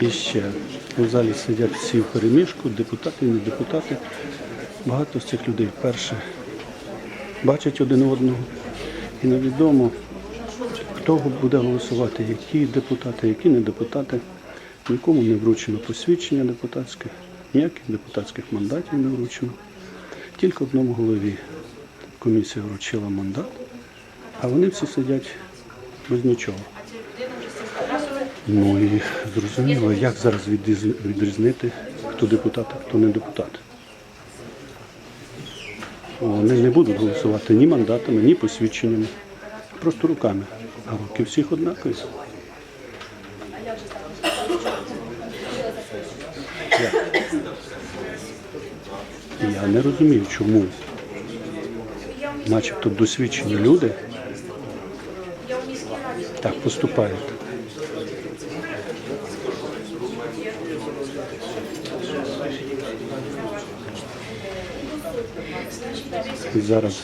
І ще у залі сидять всі в переміжку, депутати не депутати. Багато з цих людей вперше бачать один одного. І невідомо, хто буде голосувати, які депутати, які не депутати. Нікому не вручено посвідчення депутатське, ніяких депутатських мандатів не вручено. Тільки одному голові комісія вручила мандат, а вони всі сидять без нічого. Ну і зрозуміло, як зараз відрізнити, хто депутат, а хто не депутат. Вони не будуть голосувати ні мандатами, ні посвідченнями, просто руками. А руки всіх однакові. Як? Я не розумію, чому начебто досвідчені люди так поступають. Зараз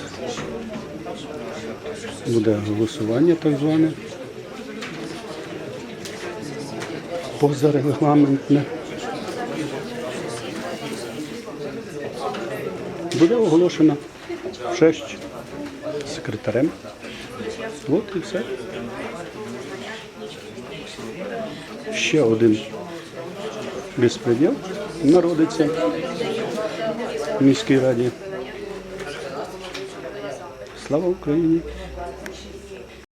буде голосування так зване. Позарегламентне. Буде оголошено 6 секретарем. От і все. Ще один безпреділ народиться в міській раді. Слава Україні!